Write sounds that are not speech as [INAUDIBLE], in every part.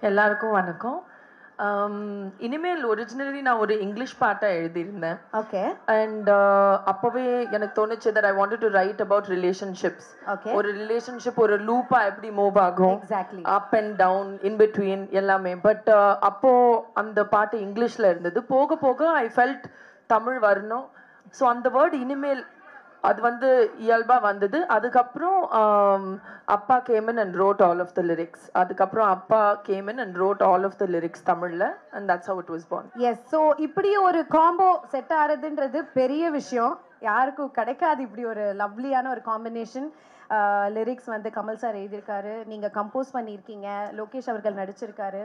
எல்லாருக்கும் வணக்கம். Um, இனிமேல் ஒரிஜினலி நான் ஒரு இங்கிலீஷ் பாட்டை எழுதியிருந்தேன். ஓகே அண்ட் அப்போவே எனக்கு தோணுச்சு that I wanted to write about relationships okay ஒரு ரிலேஷன்ஷிப் ஒரு லூப்பா எப்படி மூவ் ஆகும்? Exactly up and down in between எல்லாமே. பட் அப்போ அந்த பாட்டு இங்கிலீஷ்ல இருந்தது. போக போக ஐ ஃபெல்ட் தமிழ் வரணும். ஸோ அந்த வேர்ட் இனிமேல் அது வந்து இயல்பாக வந்தது. அதுக்கப்புறம் அப்பா came in and wrote all of the lyrics அதுக்கப்புறம் அப்பா came in and wrote all of the lyrics தமிழில் and that's how it was born yes so இப்படி ஒரு காம்போ செட் ஆகிறதுன்றது பெரிய விஷயம். யாருக்கும் கிடைக்காது இப்படி ஒரு லவ்லியான ஒரு காம்பினேஷன் லிரிக்ஸ் வந்து கமல் சார் எழுதியிருக்காரு. நீங்கள் கம்போஸ் பண்ணியிருக்கீங்க. லோகேஷ் அவர்கள் நடிச்சிருக்காரு.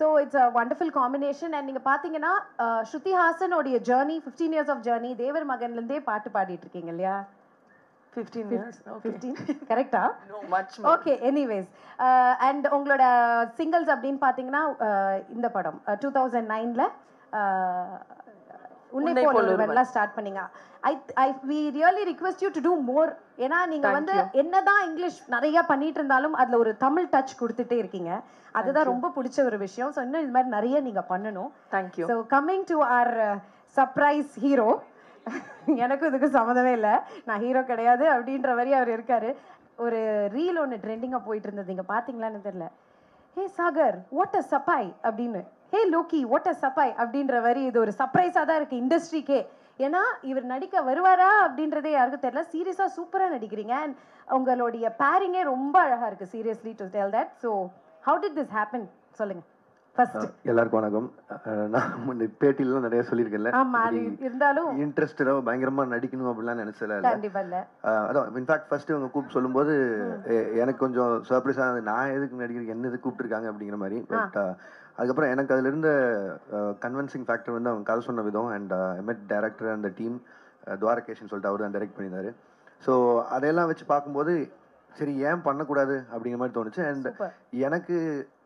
So it's a wonderful combination and நீங்கள் பார்த்தீங்கன்னா Shruti ஹாசனோடைய journey fifteen years of journey தேவர் மகன்லேருந்தே பாட்டு பாடிட்டு இருக்கீங்க இல்லையா ஃபிஃப்டீன் இயர்ஸ் ஃபிஃப்டீன் கரெக்டா மச் ஓகே எனிவேஸ் அண்ட் உங்களோட சிங்கிள்ஸ் அப்படின்னு பார்த்தீங்கன்னா uh, இந்த படம் டூ தௌசண்ட் நைனில் உன்னை உன்னை போல போல ஒருவன்லாம் ஸ்டார்ட் பண்ணீங்க. I I we really request you to do more ஏன்னா நீங்க வந்து. என்னதான் இங்கிலீஷ் நிறைய பண்ணிட்டு இருந்தாலும் அதுல ஒரு தமிழ் டச் கொடுத்துட்டே இருக்கீங்க. அதுதான் ரொம்ப பிடிச்ச ஒரு விஷயம். ஸோ இன்னும் இது மாதிரி நிறைய நீங்க பண்ணணும். Thank you so coming to our surprise hero எனக்கும் இதுக்கு சம்மந்தமே இல்லை. நான் ஹீரோ கிடையாது அப்படின்ற மாதிரி அவர் இருக்காரு. ஒரு ரீல் ஒன்று ட்ரெண்டிங்காக போயிட்டு இருந்தது. நீங்கள் பார்த்தீங்களான்னு தெரியல. ஹே சாகர் வாட் அ சப்பாய் அப்படின்னு. ஹே லோக்கி வாட் அ சப்பாய் அப்படின்ற மாதிரி இது ஒரு சர்ப்ரைஸாக தான் இருக்குது இண்டஸ்ட்ரிக்கே ஏன்னா இவர் நடிக்க வருவாரா அப்படின்றதே யாருக்கும் தெரியல. சீரியஸாக சூப்பராக நடிக்கிறீங்க. அண்ட் உங்களுடைய பேரிங்கே ரொம்ப அழகாக இருக்குது seriously to tell that so how did this happen சொல்லுங்கள் எல்லாருக்கும் வணக்கம். நான் பேட்டிலாம் நிறைய சொல்லியிருக்கேன்ல. ஆமா இருந்தாலும் இன்ட்ரெஸ்டடா பயங்கரமா நடிக்கணும் அப்படிலாம் நினைச்சல இல்ல. அதான் இன்ஃபேக்ட் ஃபர்ஸ்ட் இவங்க கூப்பிட்டு சொல்லும்போது எனக்கு கொஞ்சம் சர்ப்ரைஸா நான் எதுக்கு நடிக்கிறேன் என்ன எதுக்கு கூப்பிட்டுருக்காங்க அப்படிங்கிற மாதிரி. பட் அதுக்கப்புறம் எனக்கு அதுல இருந்த கன்வின்சிங் ஃபேக்டர் வந்து அவங்க கதை சொன்ன விதம் அண்ட் எம்எட் டேரக்டர் அந்த டீம் துவாரகேஷன் சொல்லிட்டு அவர் தான் டைரக்ட் பண்ணியிருந்தாரு. ஸோ அதையெல்லாம் வச்சு பார்க்கும்போது சரி ஏன் பண்ணக்கூடாது அப்படிங்கிற மாதிரி தோணுச்சு. அண்ட். எனக்கு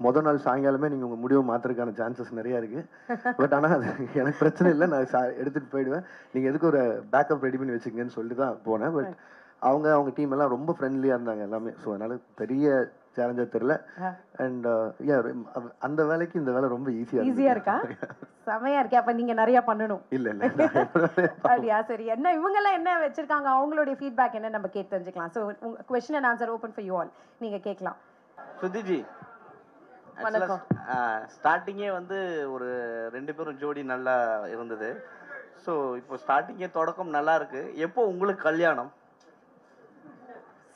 முத நாள் சாயங்காலமே நீங்கள் உங்கள் முடிவை மாற்றுறதுக்கான சான்சஸ் நிறையா இருக்குது பட் ஆனால் அது எனக்கு பிரச்சனை இல்லை. நான் சா எடுத்துகிட்டு போயிடுவேன். நீங்கள் எதுக்கு ஒரு பேக்கப் ரெடி பண்ணி வச்சுக்கங்கன்னு சொல்லிட்டு தான் போனேன். பட் அவங்க அவங்க டீம் எல்லாம் ரொம்ப ஃப்ரெண்ட்லியாக இருந்தாங்க எல்லாமே. ஸோ அதனால பெரிய சேலஞ்சாக தெரில அண்ட் அந்த வேலைக்கு இந்த வேலை ரொம்ப ஈஸியாக ஈஸியா இருக்கா? [LAUGHS] செமையா இருக்கே. அப்ப நீங்க நிறைய பண்ணணும். இல்லை இல்லை. அப்படியா? சரி. என்ன இவங்க எல்லாம் என்ன வச்சிருக்காங்க? அவங்களுடைய ஃபீட்பேக் என்ன நம்ம கேட்டு தெரிஞ்சுக்கலாம். ஸோ உங்க question and answer open for you all நீங்க கேட்கலாம். சுதிஜி வணக்கம். ஸ்டார்டிங்கே வந்து ஒரு ரெண்டு பேரும் ஜோடி நல்லா இருந்தது. ஸோ இப்போ ஸ்டார்டிங்கே தொடக்கம் நல்லா இருக்கு. எப்போ உங்களுக்கு கல்யாணம்?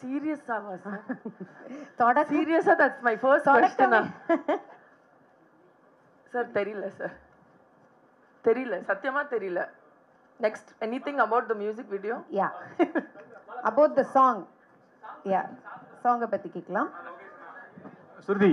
சீரியஸாவா சார் தொடக்க சீரியஸா தட்ஸ் மை ஃபர்ஸ்ட். கொஸ்டினா சார் தெரியல சார் தெரியல சத்தியமா தெரியல. Next anything about the music video yeah about the song yeah சாங்கை பத்தி கேட்கலாம். சுருதி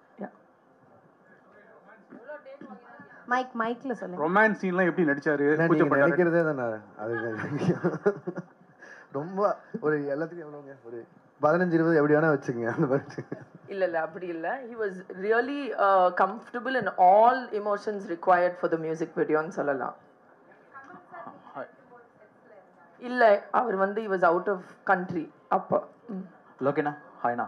மைக் மைக்ல சொல்லுங்க. ரொமான்ஸ் சீன்லாம் எப்படி நடிச்சாரு? நினைக்கிறதே தானே அது ரொம்ப ஒரு எல்லாத்துக்கும் எவ்வளோங்க ஒரு பதினஞ்சு இருபது எப்படி வேணா வச்சுக்கங்க அந்த மாதிரி இல்ல இல்ல அப்படி இல்ல. Was really uh, comfortable in all emotions required for the music videoன்னு சொல்லலாம். இல்ல அவர் வந்து he was out of country அப்போ. லோகேனா ஹாய்ண்ணா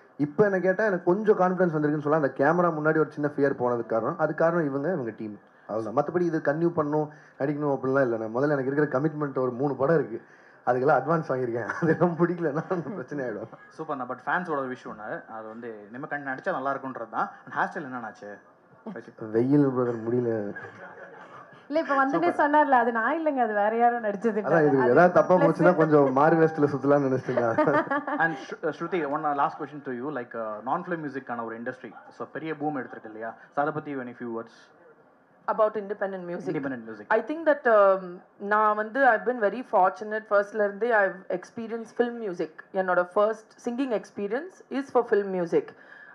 இப்போ என்ன கேட்டால் எனக்கு கொஞ்சம் கான்ஃபிடன்ஸ் வந்திருக்குன்னு சொல்லலாம். அந்த கேமரா முன்னாடி ஒரு சின்ன ஃபியர் போனதுக்கு காரணம். அது காரணம் இவங்க இவங்க டீம் அவ்வளோதான் மற்றபடி இது கன்யூ பண்ணணும் நடிக்கணும் அப்படிலாம் இல்லை. நான் முதல்ல எனக்கு இருக்கிற கமிட்மெண்ட் ஒரு மூணு படம் இருக்குது அதுக்கெல்லாம் அட்வான்ஸ் வாங்கியிருக்கேன். [LAUGHS] அதெல்லாம் பிடிக்கலன்னா பிரச்சனை ஆகிடும் சூப்பர்ண்ணா பட் ஃபேன்ஸோட விஷயம் ஒன்று அது வந்து நம்ம கண் நடிச்சா நல்லா இருக்குன்றது தான் ஹேர் ஸ்டைல் என்னன்னாச்சு? வெயில் முடியல. இல்ல இப்ப வந்துட்டே சொன்னார்ல அது நான் இல்லைங்க அது வேற யாரும் நடிச்சது. அதான் இது அது ஏதாவது தப்பா போச்சுன்னா கொஞ்சம் மாறு வேஸ்ட்ல சுத்தலாம்னு நினைச்சிட்டேன் and Shruti one last question to you like நான் ஃபிலிம் மியூசிக்கான ஒரு இண்டஸ்ட்ரி ஸோ பெரிய பூம் எடுத்திருக்கு இல்லையா? ஸோ அதை பற்றி any few words about independent music. Independent music think that um, நான் வந்து I've been very fortunate. ஃபர்ஸ்ட்ல இருந்தே I've experienced film music. என்னோட first singing experience is for film music.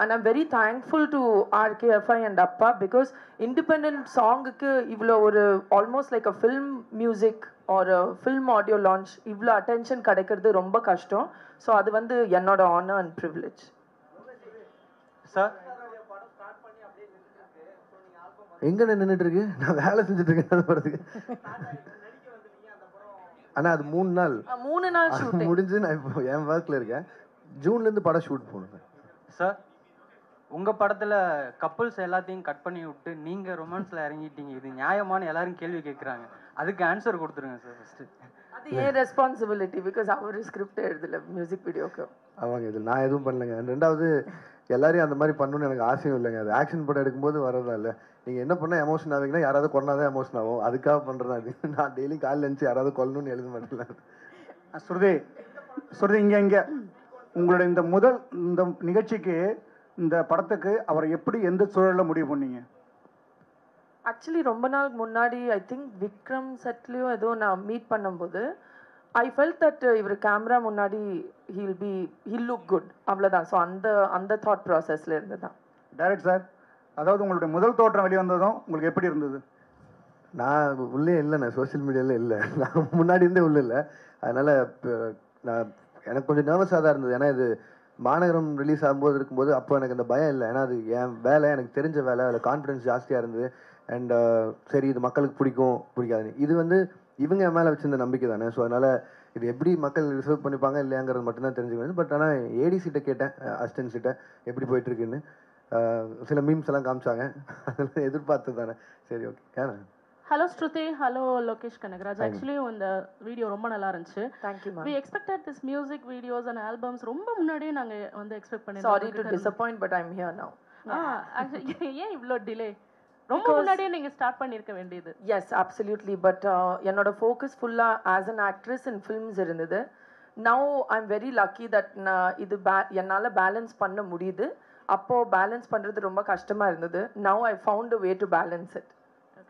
and I'm very thankful to RKFI and அப்பா because independent சாங்குக்கு இவ்வளோ ஒரு almost like a film music ஒரு ஃபில்ம் ஆடியோ லான்ச் இவ்வளோ attention கிடைக்கிறது ரொம்ப கஷ்டம். ஸோ அது வந்து என்னோட ஆனர் அண்ட் ப்ரிவிலேஜ் சார் எங்க நின்றுட்டு இருக்கு நான் வேலை செஞ்சுட்டு இருக்கேன் படத்துக்கு. ஆனா அது மூணு நாள். மூணு நாள் முடிஞ்சு நான் இப்போ என் ஒர்க்ல இருக்கேன். ஜூன்ல இருந்து படம் ஷூட் போகணும் சார் உங்க படத்துல கப்புள்ஸ் எல்லாத்தையும் கட் பண்ணி விட்டு நீங்க ரொமான்ஸ்ல இறங்கிட்டீங்க. இது நியாயமான்னு எல்லாரும் கேள்வி கேட்குறாங்க அதுக்கு ஆன்சர் கொடுத்துருங்க சார் ஃபர்ஸ்ட் அது ஏன் ரெஸ்பான்சிபிலிட்டி பிகாஸ் அவர் ஸ்கிரிப்ட் எழுதல மியூசிக் வீடியோக்கு அவங்க இது நான் எதுவும் பண்ணலைங்க. ரெண்டாவது எல்லாரையும் அந்த மாதிரி பண்ணணும்னு எனக்கு ஆசையும் இல்லைங்க. அது ஆக்ஷன் படம் எடுக்கும்போது வரதா இல்லை. நீங்க என்ன பண்ணா எமோஷன் ஆவீங்கன்னா யாராவது கொண்டாதான் எமோஷன் ஆகும். அதுக்காக பண்றதா அது [LAUGHS] நான் டெய்லி காலைல இருந்துச்சு யாராவது கொல்லணும்னு எழுத மாட்டேன் ஸ்ருதி ஸ்ருதி இங்கே இங்கே. உங்களோட இந்த முதல் இந்த நிகழ்ச்சிக்கு இந்த படத்துக்கு அவரை எப்படி எந்த சூழலில் முடிவு பண்ணீங்க? ஆக்சுவலி ரொம்ப நாள் முன்னாடி ஐ திங்க் விக்ரம் செட்லேயும் ஏதோ நான் மீட் பண்ணும்போது ஐ ஃபெல்ட் தட் இவர் கேமரா முன்னாடி he'll be he'll look good அவ்வளோதான் ஸோ அந்த அந்த தாட் ப்ராசஸில் இருந்து தான். டைரக்ட் சார் அதாவது உங்களுடைய முதல் தோற்றம் வெளிவந்ததும் உங்களுக்கு எப்படி இருந்தது? நான் உள்ளே இல்லை நான் சோஷியல் மீடியாவில் இல்லை. நான் முன்னாடி இருந்தே உள்ள இல்லை. அதனால இப்ப நான் எனக்கு கொஞ்சம் நர்வஸாக தான் இருந்தது. ஏன்னா இது மாநகரம் ரிலீஸ் ஆகும்போது இருக்கும்போது அப்போ எனக்கு அந்த பயம் இல்லை. ஏன்னா அது என் வேலை எனக்கு தெரிஞ்ச வேலை. அதில் கான்ஃபிடன்ஸ் ஜாஸ்தியாக இருந்தது. அண்ட் uh, சரி இது மக்களுக்கு பிடிக்கும். பிடிக்காதுன்னு. இது வந்து இவங்க என் மேலே வச்சிருந்த நம்பிக்கை தானே. ஸோ அதனால் இது எப்படி மக்கள் ரிசர்வ் பண்ணிப்பாங்க இல்லையாங்கிறது மட்டும்தான் தெரிஞ்சுக்கணும். பட் ஆனால் ஏடிசிட்ட கேட்டேன். அசிஸ்டன்ஸ்கிட்ட எப்படி போயிட்டுருக்குன்னு uh, சில மீம்ஸ் எல்லாம் காமிச்சாங்க. [LAUGHS] அதெல்லாம் எதிர்பார்த்து தானே. சரி ஓகே ஏன்னா hello Shruti hello Lokesh Kanagaraj actually இந்த வீடியோ ரொம்ப நல்லா இருந்துச்சு. Thank you we expected this music videos and albums ரொம்ப முன்னாடியே நாங்க வந்து expect sorry to disappoint but I'm here now ஏன் இவ்ளோ டிலே ரொம்ப முன்னாடியே நீங்க ஸ்டார்ட் பண்ணிருக்க வேண்டியது. எஸ் அப்சல்யூட்லி பட் என்னோட ஃபோக்கஸ் ஃபுல்லாக as an actress in films இருந்தது. Now I am very lucky that நான் இது பே என்னால் பேலன்ஸ் பண்ண முடியுது. அப்போது பேலன்ஸ் பண்ணுறது ரொம்ப கஷ்டமாக இருந்தது. Now I found way to balance it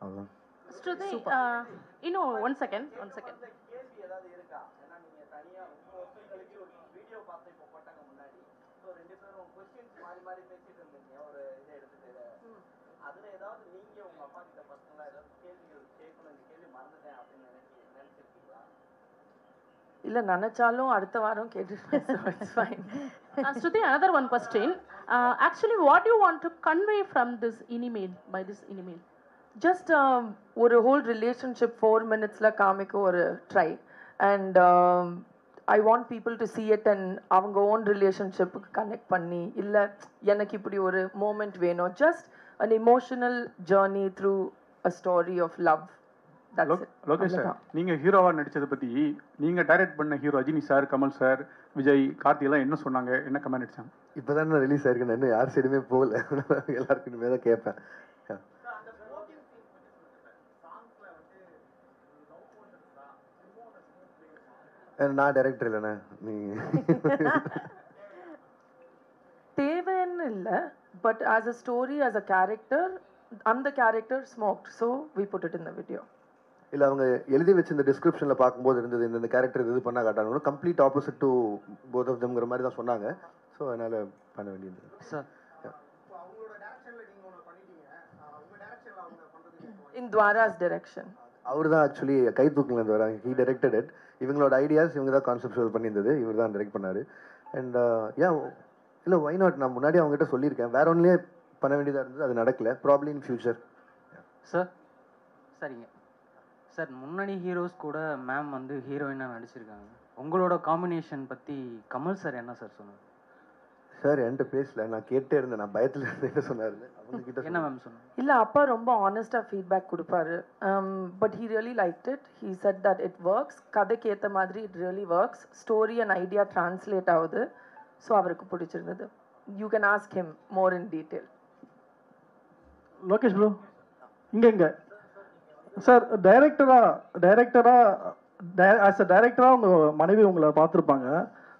அவ்வளோதான் ஸ்ருதி ஒன் செகண்ட் செகண்ட் இல்லை நினச்சாலும் அடுத்த வாரம் கேட்டுருப்பேன் [LAUGHS] Shruti another one question actually what you want to convey from this இனிமேல் பை திஸ் இனிமெயில் ஜஸ்ட் ஒரு ஹோல் ரிலேஷன்ஷிப் ஃபோர் மினிட்ஸில் காமிக்க ஒரு try and I want people to see it and அவங்க ஓன் ரிலேஷன்ஷிப்புக்கு கனெக்ட் பண்ணி இல்லை எனக்கு இப்படி ஒரு மூமெண்ட் வேணும். Just an emotional journey through a story of love Lokesh sir நீங்க ஹீரோவா நடிச்சதை பத்தி நீங்க டைரக்ட் பண்ண hero Rajini sir Kamal sir Vijay Karthi எல்லாம் என்ன சொன்னாங்க? என்ன கமெண்ட் அடிச்சாங்க? இப்போதான் ரிலீஸ் ஆயிருக்கு நான் இன்னும் யார் சைடுமே போகல. [LAUGHS] எல்லாருக்கும் தான் கேட்பேன். நான் டைரக்டர் இல்லைண்ணே. நீ தேவைன்னு இல்லை but as a story as a character அந்த character smoked so we put it in the video இல்லை அவங்க எழுதி வச்சு இந்த டிஸ்கிரிப்ஷனில் பார்க்கும்போது இருந்தது இந்த இந்த கேரக்டர் இது பண்ணா காட்டாங்க. Complete opposite to both of தம்ங்கிற மாதிரி தான் சொன்னாங்க. ஸோ அதனால் பண்ண வேண்டியது. சார் இன் துவாராஸ் டிரெக்ஷன் அவர் தான் ஆக்சுவலி கை தூக்கிலேருந்து வராங்க. ஹீ டைரக்டட் இட் இவங்களோட ஐடியாஸ் இவங்க தான் கான்செப்ட் பண்ணியிருந்தது. இவர் தான் டைரக்ட் பண்ணாரு அண்ட் யா இல்லை ஒய் நாட் நான் முன்னாடி அவங்ககிட்ட சொல்லியிருக்கேன். வேற ஒன்லேயே பண்ண வேண்டியதாக இருந்தது. அது நடக்கல. ப்ராப்ளம் இன் ஃபியூச்சர் சார் சரிங்க. சார் முன்னணி ஹீரோஸ் கூட மேம் வந்து ஹீரோயினாக நடிச்சிருக்காங்க. உங்களோட காம்பினேஷன் பற்றி கமல் சார் என்ன சார் சொன்னார்? சார் என்கிட்ட பேசல. நான் கேட்டே இருந்தேன். நான் பயத்தில் இருந்தேன். என்ன சொன்னாரு அவங்க கிட்ட என்ன மேம் சொன்னாங்க? இல்லை அப்பா ரொம்ப ஆனஸ்டாக ஃபீட்பேக் கொடுப்பாரு. But he really like it he said that it works கதைக்கு ஏற்ற மாதிரி it really works story and idea translate ஆகுது. ஸோ அவருக்கு பிடிச்சிருந்தது. You can ask him more in detail Lokesh bro இங்கே இங்கே. சார் டைரக்டரா டைரக்டரா ஆஸ் அ டைரக்டராக உங்கள் மனைவி உங்களை பார்த்துருப்பாங்க.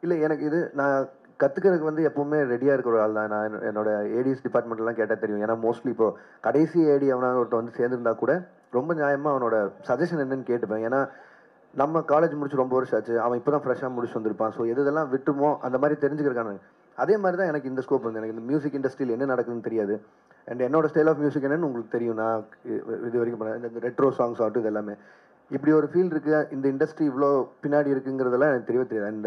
இல்லை எனக்கு இது நான் கற்றுக்கிறதுக்கு வந்து எப்பவுமே ரெடியாக இருக்கிற ஒரு ஆள் தான் நான் என்னோட- ஏடிஎஸ் டிபார்ட்மெண்ட்லாம் கேட்டால் தெரியும். ஏன்னா மோஸ்ட்லி இப்போது கடைசி ஏடி அவனாக ஒருத்த வந்து சேர்ந்துருந்தா கூட ரொம்ப நியாயமாக அவனோட சஜஷன் என்னன்னு கேட்டுப்பேன். ஏன்னா நம்ம காலேஜ் முடிச்சு ரொம்ப வருஷம் ஆச்சு. அவன் இப்போ தான் ஃப்ரெஷ்ஷாக முடிச்சு வந்திருப்பான். ஸோ எது இதெல்லாம் விட்டுமோ அந்த மாதிரி தெரிஞ்சுக்கிறக்கான அதே மாதிரி தான் எனக்கு இந்த ஸ்கோப் வந்து. எனக்கு இந்த மியூசிக் இண்டஸ்ட்ரியில் என்ன நடக்குதுன்னு தெரியாது. அண்ட் என்னோட ஸ்டைல் ஆஃப் மியூசிக் என்னன்னு உங்களுக்கு தெரியும். நான் இது வரைக்கும் பண்ண இந்த ரெட்ரோ சாங்ஸ் ஆகட்டும் இது எல்லாமே. இப்படி ஒரு ஃபீல் இருக்குது இந்த இண்டஸ்ட்ரி இவ்வளோ பின்னாடி இருக்குங்கிறதெல்லாம் எனக்கு தெரியவே தெரியாது. அண்ட்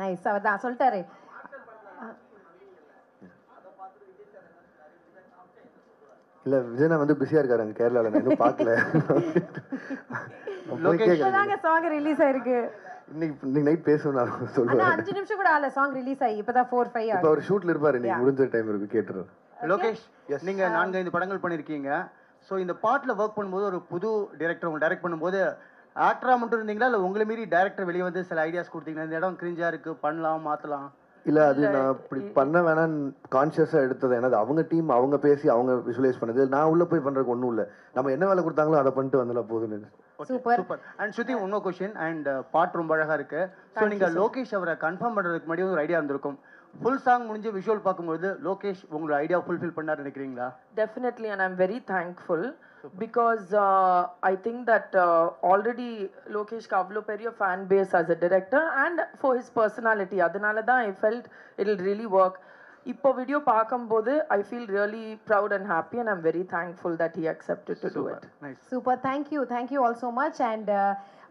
nice அவர் தான் சொல்லிட்டாரு. இல்ல விஜயனா வந்து பிஸியா இருக்காரு அங்க கேரளால. நான் இன்னும் பார்க்கல. இப்பதாங்க சாங் ரிலீஸ் ஆயிருக்கு. இன்னைக்கு இன்னைக்கு நைட் பேசணும் நான் சொல்லுவேன். அஞ்சு நிமிஷம் கூட ஆகல. சாங் ரிலீஸ் ஆகி இப்பதான் ஃபோர் ஃபைவ் இப்போ அவர் ஷூட்ல இருப்பாரு. இன்னைக்கு முடிஞ்ச டைம் இருக்கு கேட்டுறேன். லோகேஷ் நீங்க நான்கைந்து படங்கள் பண்ணிருக்கீங்க. ஸோ இந்த பாட்டில் ஒர்க் பண்ணும்போது ஒரு புது டைரக்டர் உங்க டைரக்ட் பண்ணும்போது ஆக்டரா மட்டும் இருந்தீங்களா? இல்லை உங்களை மீறி டைரக்டர் வெளியே வந்து சில ஐடியாஸ் கொடுத்தீங்களா? இந்த இடம் கிரிஞ்சா இருக்கு பண்ணலாம் மாத்தலாம். இல்ல அது நான் அப்படி பண்ண வேணாம்னு கான்சியஸா எடுத்தது. ஏன்னா அவங்க டீம் அவங்க பேசி அவங்க விஷுவலைஸ் பண்ணது. நான் உள்ள போய் பண்றதுக்கு ஒண்ணும் இல்ல. நம்ம என்ன வேலை கொடுத்தாங்களோ அதை பண்ணிட்டு வந்துல போதும்னு. சூப்பர். சூப்பர் அண்ட் ஸ்ருதி இன்னொரு கொஸ்டின் அண்ட் பாட்டு ரொம்ப அழகா இருக்கு. ஸோ நீங்க லோகேஷ் அவரை கன்ஃபார்ம் பண்றதுக்கு முன்னாடி ஒரு ஐடியா இருந்திருக்கும் ஃபுல் சாங் முடிஞ்சு விஷுவல் பார்க்கும்போது லோகேஷ் உங்களோட ஐடியா ஃபுல்ஃபில் பண்ணார் நினைக்கிறீங்களா? Definitely, and I'm very thankful because uh, I think that uh, already Lokesh Kavlo பெரிய fan base as a director and for his personality. அதனால தான் I felt it'll really work. இப்போ video பார்க்கும்போது I feel really proud and happy and I'm very thankful that he accepted to do it super thank you thank you all so much and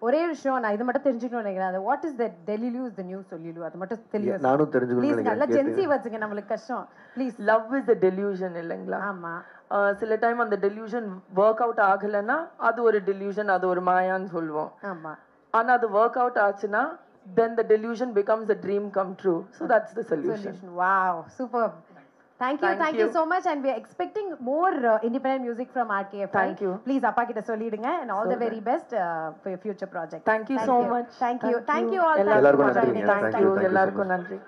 ஒரே விஷயம் நான் இது மட்டும் தெரிஞ்சுக்கணும்னு நினைக்கிறேன். அது what is the delulu is the new solulu அது மட்டும் தெரியும் நானும் தெரிஞ்சுக்கணும்னு ப்ளீஸ் நல்லா ஜென்சி வச்சுங்க நம்மளுக்கு கஷ்டம். Please love is the delusion இல்லைங்களா? ஆமா. ஆஹ் சில டைம் அந்த டெலியூஷன் ஒர்க் அவுட் ஆகலைன்னா அது ஒரு டெலியூஷன் அது ஒரு மாயான்னு சொல்லுவோம். ஆமா. ஆனா அது ஒர்க் அவுட் ஆச்சுன்னா then the delusion becomes a dream come true. So that's the solution. Solution. Wow, superb. Thank you, Thank thank you. you. so much, and we are expecting more uh, independent music from RKF. Thank you. Please, appa kita solidunga, and all So the very best uh, for your future project. thank you so much Thank you, thank you all. எல்லாருக்கும் Thank you for நன்றி எல்லாருக்கும் நன்றி